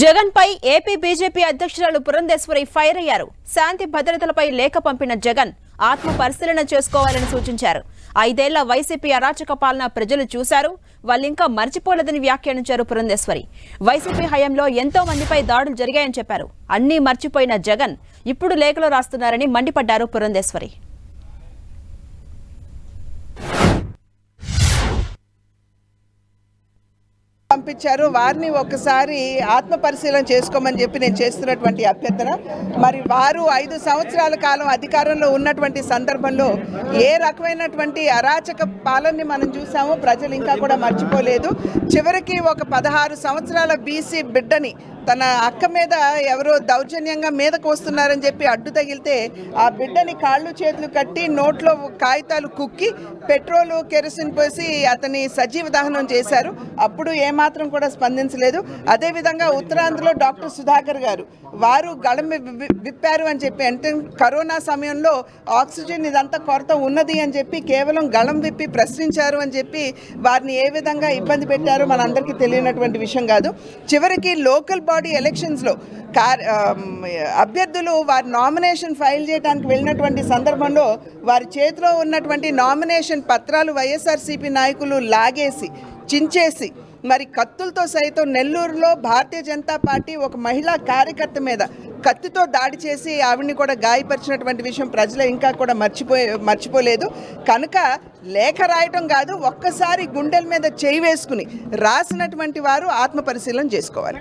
జగన్ పై AP BJP అధ్యక్షురాలు Purandeswari fire అయ్యారు. శాంతి భద్రతలపై లేఖ పంపిన జగన్ ఆత్మ పరిశీలన చేసుకోవాలని సూచించారు. ఐదేళ్ళ వైసీపీ అరాచక పాలన ప్రజలు చూశారు. వాళ్ళింకా మర్చిపోలేదని వ్యాఖ్యానించారు పురంధేశ్వరి. వైసీపీ హయాంలో ఎంతో మందిపై దాడులు జరిగాయని చెప్పారు. అన్నీ మర్చిపోయిన జగన్ ఇప్పుడు లేఖలో రాస్తున్నారని మండిపడ్డారు పురంధేశ్వరి. పంపించారు. వారిని ఒకసారి ఆత్మ పరిశీలన చేసుకోమని చెప్పి నేను చేస్తున్నటువంటి అభ్యర్థన. మరి వారు ఐదు సంవత్సరాల కాలం అధికారంలో ఉన్నటువంటి సందర్భంలో ఏ రకమైనటువంటి అరాచక పాలనని మనం చూసామో ప్రజలు ఇంకా కూడా మర్చిపోలేదు. చివరికి ఒక పదహారు సంవత్సరాల బీసీ బిడ్డని తన అక్క మీద ఎవరో దౌర్జన్యంగా మీదకు వస్తున్నారని చెప్పి అడ్డు తగిలితే ఆ బిడ్డని కాళ్ళు చేతులు కట్టి నోట్లో కాగితాలు కుక్కి పెట్రోలు కెరసిన్ పోసి అతని సజీవ దహనం చేశారు. అప్పుడు ఏమాత్రం కూడా స్పందించలేదు. అదేవిధంగా ఉత్తరాంధ్రలో డాక్టర్ సుధాకర్ గారు వారు గళం వి- విప్పారు అని చెప్పి అంటే కరోనా సమయంలో ఆక్సిజన్ ఇదంతా కొరత ఉన్నది అని చెప్పి కేవలం గళం విప్పి ప్రశ్నించారు అని చెప్పి వారిని ఏ విధంగా ఇబ్బంది పెట్టారో మనందరికీ తెలియనటువంటి విషయం కాదు. చివరికి లోకల్ బాడీ ఎలక్షన్స్లో కార్ అభ్యర్థులు వారి నామినేషన్ ఫైల్ చేయడానికి వెళ్ళినటువంటి సందర్భంలో వారి చేతిలో ఉన్నటువంటి నామినేషన్ పత్రాలు వైఎస్ఆర్సీపీ నాయకులు లాగేసి చించేసి మరి కత్తులతో సైతం నెల్లూరులో భారతీయ జనతా పార్టీ ఒక మహిళా కార్యకర్త మీద కత్తితో దాడి చేసి ఆవిడ్ని కూడా గాయపరిచినటువంటి విషయం ప్రజలు ఇంకా కూడా మర్చిపోయే మర్చిపోలేదు. కనుక లేఖ రాయటం కాదు ఒక్కసారి గుండెల మీద చేయి వేసుకుని రాసినటువంటి వారు ఆత్మ పరిశీలన చేసుకోవాలి.